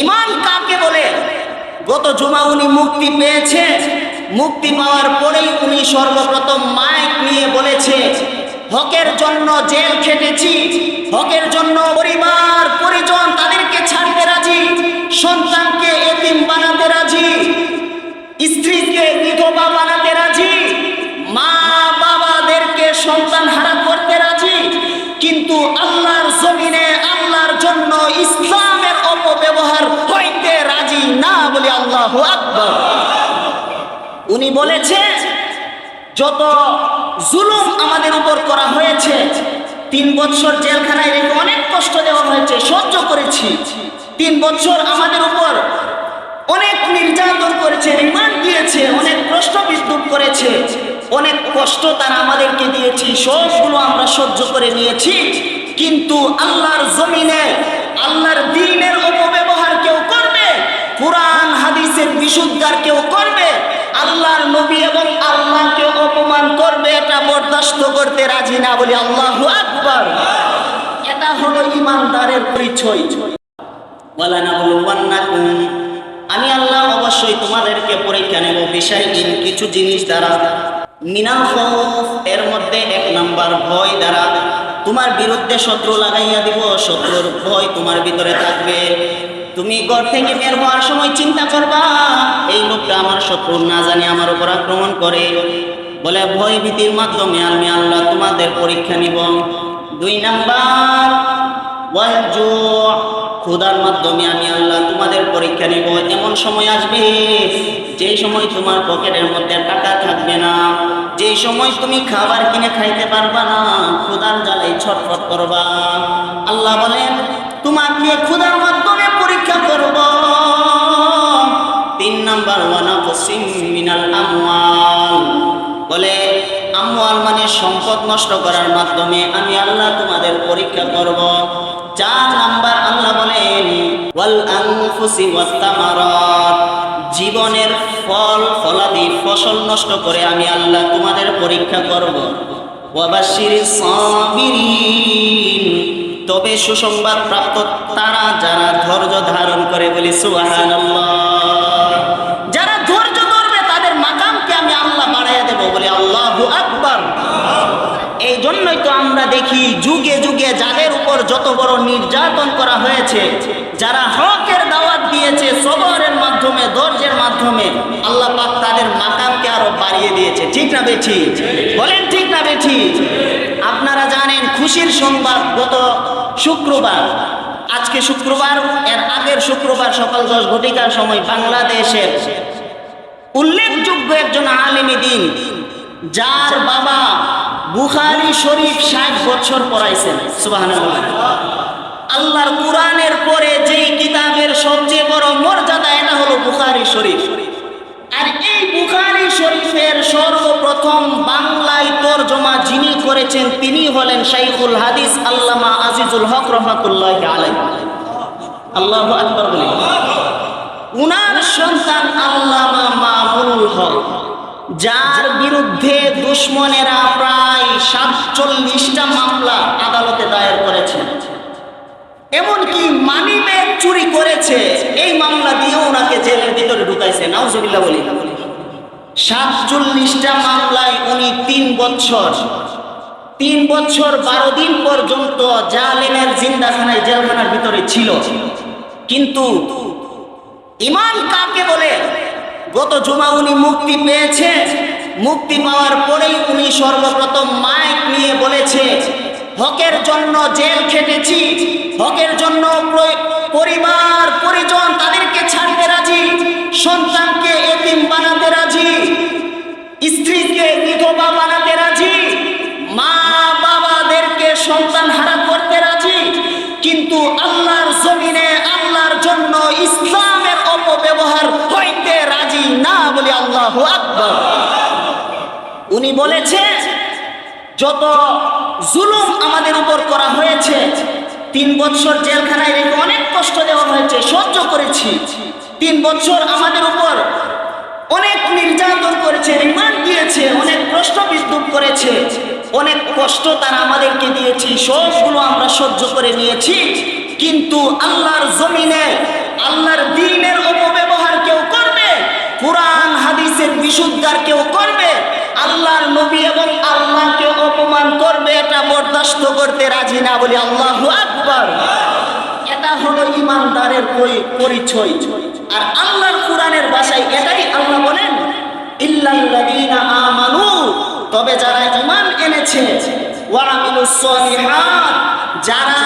ইমান কাকে বলে? গত জুমা উনি মুক্তি পেয়েছে। মুক্তি পাওয়ার পরেই উনি সর্বপ্রথম মাইক নিয়ে বলেছে, হকের জন্য জেল খেটেছি, হকের জন্য পরিবার, পরিজন তাদেরকে ছাড়তে রাজি সন্তানকে উনি বলেছে, যত জুলুম আমাদের উপর করা হয়েছে, তিন বছর জেলখানায় রেখে অনেক কষ্ট দেওয়া হয়েছে, সহ্য করেছি। তিন বছর আমাদের উপর অনেক নির্যাতন করেছে, রিমান্ড দিয়েছে, অনেক প্রশ্ন বিদ্যুৎ করেছে, অনেক কষ্ট তারা আমাদেরকে দিয়েছি, সবগুলো আমরা সহ্য করে নিয়েছি। কিন্তু আল্লাহর জমিনে, আল্লাহর দিনের অপব্যবহার কেউ করবে, কোরআন, হাদিসের বিশুদ্ধার কেউ করবে আল্লাহর নবী এবং আল্লাহকে অপমান করবে, এটা বরদাস্ত করতে রাজি না বলি আল্লাহ আকবার। এটা হলো ইমানদারের পরিচয়। আমি আল্লাহ অবশ্যই তোমাদেরকে পরীক্ষা নেব বিষয়হীন কিছু জিনিস দ্বারা। খৌফ, এর মধ্যে এক নাম্বার ভয় দ্বারা তোমার বিরুদ্ধে শত্রু লাগাইয়া দিব, শত্রুর ভয় তোমার ভিতরে থাকবে। তুমি ঘর থেকে বের হওয়ার সময় চিন্তা করবা, এই লোকটা আমার শত্রু, না জানি আমার উপর আক্রমণ করে। বলে, ভয় ভীতির মাধ্যমে আমি আল্লাহ তোমাদের পরীক্ষা নিব। দুই নাম্বার ক্ষুদার মাধ্যমে আমি আল্লাহ তোমাদের পরীক্ষা নিব। এমন সময় আসবে, যেই সময় তোমার পকেটের মধ্যে টাকা থাকবে না, যেই সময় তুমি খাবার কিনে খাইতে পারবা না ক্ষুদার জ্বালাই ছটফট করবা। আল্লাহ বলেন, তোমাকে ক্ষুদার মাধ্যমে পরীক্ষা করব। তিন নাম্বার ওয়ানা মিনাল আমওয়াল। বলে, আমওয়াল মানে সম্পদ নষ্ট করার মাধ্যমে আমি আল্লাহ তোমাদের পরীক্ষা করব। চার নাম্বার, আল্লাহ বলেন, ওয়াল আনফুসি তামারাত জীবনের ফল, ফলাদি, ফসল নষ্ট করে আমি আল্লাহ তোমাদের পরীক্ষা করব। ওয়াবাশিরিস সাবিরিন। তবে সুসংবাদ প্রাপ্ত তারা যারা ধৈর্য ধারণ করে বলি, সুবহানাল্লাহ। যারা ধৈর্য ধরবে, তাদের মাকামকে আমি আল্লাহ বাড়াইয়া দেব বলে, আল্লাহ আকবার। এই জন্যই তো আমরা দেখি, যুগে যুগে যাদের উপর যত বড় নির্যাতন করা হয়েছে, যারা হকের দাওয়াত দিয়েছে, সবরের মাধ্যমে, ধৈর্যের মাধ্যমে, আল্লাহ পাক তাদের মাকামকে আরও বাড়িয়ে দিয়েছে। ঠিক না বেঠি? বলেন ঠিক না বেঠি? আপনারা জানেন, খুশির সংবাদ গত শুক্রবার। আজকে শুক্রবার, এর আগের শুক্রবার সকাল দশ ঘটিকার সময় বাংলাদেশের উল্লেখযোগ্য একজন আলিমী দিন, যার বাবা বুখারি শরীফ ষাট বছর পড়াইছেন। সুবহানাল্লাহ। আল্লাহর কোরআনের পরে যেই কিতাবের সবচেয়ে বড় মর্যাদা, এটা হলো বুখারি শরীফ। করেছেন তিনি হলেন শাইখুল হাদিস আল্লামা আজিজুল হক রহমাতুল্লাহ আলাই আল্লাহ আকবর বলি। উনার সন্তান আল্লামা মামুনুল হক, যার বিরুদ্ধে দুশ্মনেরা প্রায় সাতচল্লিশটা মামলা আদালতে দায়ের করেছেন এমনকি মানি ব্যাগ চুরি করেছে, এই মামলা দিয়ে ওনাকে জেলের ভিতরে ঢুকাইছে, নাউজুবিল্লাহ বলি। সাতচল্লিশটা মামলায় উনি তিন বছর তিন বছর বারো দিন পর্যন্ত জালেমের জিন্দাখানায় জেলখানার ভিতরে ছিল। কিন্তু ইমান কাকে বলে? গত জুমা উনি মুক্তি পেয়েছে। মুক্তি পাওয়ার পরেই উনি সর্বপ্রথম মাইক নিয়ে বলেছে, হকের জন্য জেল খেটেছি, হকের জন্য প্র- পরিবার উনি বলেছে, যত জুলুম আমাদের উপর করা হয়েছে, তিন বছর জেলখানায় রেখে অনেক কষ্ট দেওয়া হয়েছে, সহ্য করেছি। তিন বছর আমাদের উপর অনেক নির্যাতন করেছে, রিমান্ড দিয়েছে, অনেক কষ্ট বিদ্যুৎ করেছে, অনেক কষ্ট তারা আমাদেরকে দিয়েছি, সবগুলো আমরা সহ্য করে নিয়েছি। কিন্তু আল্লাহর জমিনে, আল্লাহর দিনের অপব্যবহার কেউ করবে? কোরআন, হাদিসের বিশুদ্ধার কেউ করবে নবী এবং আল্লাহকে অপমান করবে, এটা বরদাস্ত করতে রাজি না বলি আল্লাহ আকবর। এটা হলো ইমানদারের পরিচয়। আর আল্লাহর কোরআনের বাসায় এটাই আল্লাহ বলেন তবে যারা ঈমান এনেছে যারা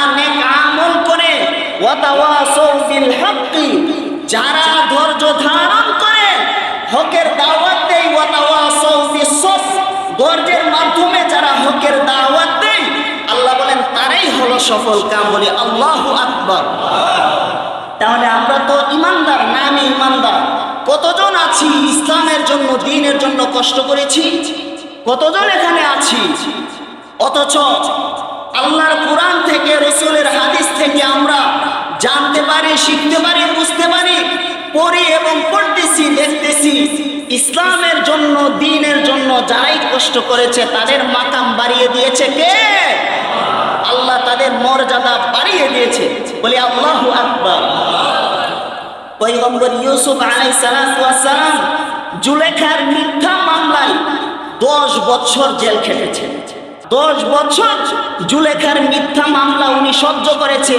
করে যারা ধৈর্য ধারণ করে, হকের দাওয়াত দেয় ধৈর্যের মাধ্যমে যারা হকের দাওয়াত দেয়, আল্লাহ বলেন, তারাই হলো সফল কাম বলে আল্লাহ আকবর। তাহলে আমরা তো ইমানদার নামে ইমানদার। কতজন আছি ইসলামের জন্য, দিনের জন্য কষ্ট করেছি? কতজন এখানে আছি? অথচ আল্লাহর কোরআন থেকে, রসুলের হাদিস থেকে আমরা জানতে পারি, শিখতে পারি, বুঝতে পারি পড়ি এবং পড়তেছি দেখতেছি ইসলামের জন্য, দিনের জন্য যারাই কষ্ট করেছে, তাদের মাকাম বাড়িয়ে দিয়েছে কে? আল্লাহ তাদের মর্যাদা বাড়িয়ে দিয়েছে। বলি, আল্লাহু আকবার। পয়গম্বর ইউসুফ আলাই সালাম জুলেখার মিথ্যা মামলায় দশ বছর জেল খেটেছে। দশ বছর জুলেখার মিথ্যা মামলা উনি সহ্য করেছে।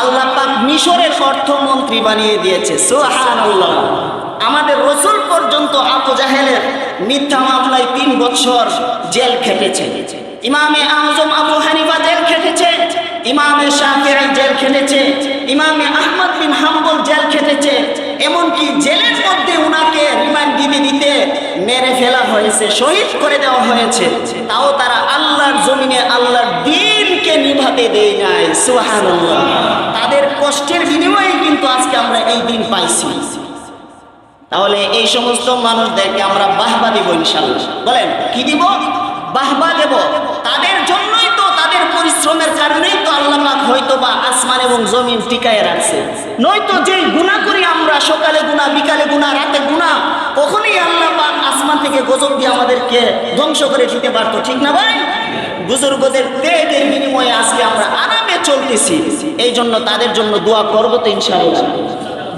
আল্লাহ পাক মিশরের অর্থমন্ত্রী বানিয়ে দিয়েছে। সুবহানাল্লাহ। আমাদের রসুল পর্যন্ত আবু জাহেলের মিথ্যা মামলায় তিন বছর জেল খেটেছে। ইমামে আজম আবু হানিফা জেল খেটেছে। ইমামে শাফিঈ জেল খেটেছে। ইমামে আহমদ বিন হাম্বল জেল খেটেছে। এমনকি জেলের মধ্যে উনাকে রিমান্ড দিতে দিতে মেরে ফেলা হয়েছে, শহীদ করে দেওয়া হয়েছে। তাও তারা আল্লাহর জমিনে আল্লাহর দিনকে নিভাতে দেয় নাই, সুবহানাল্লাহ। তাদের কষ্টের বিনিময়ে কিন্তু আজকে আমরা এই দিন পাইছি। তাহলে এই সমস্ত মানুষদেরকে আমরা বাহবা দিব ইনশাল্লাহ। বলেন, কি দিব? বাহবা দেব। তাদের পরিশ্রমের কারণেই তো আল্লাহ পাক হয়তো বা আসমান এবং জমিন টিকায় রাখছে। নয়তো যে গুণা করি আমরা, সকালে গুণা, বিকালে গুণা, রাতে গুণা, কখনই আল্লাহ পাক আসমান থেকে গজব দিয়ে আমাদেরকে ধ্বংস করে দিতে পারতো, ঠিক না ভাই? বুজুর্গদের ত্যাগের বিনিময়ে আজকে আমরা আরামে চলতেছি। এই জন্য তাদের জন্য দোয়া করব তো ইনশাল্লাহ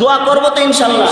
দোয়া করব তো ইনশাল্লাহ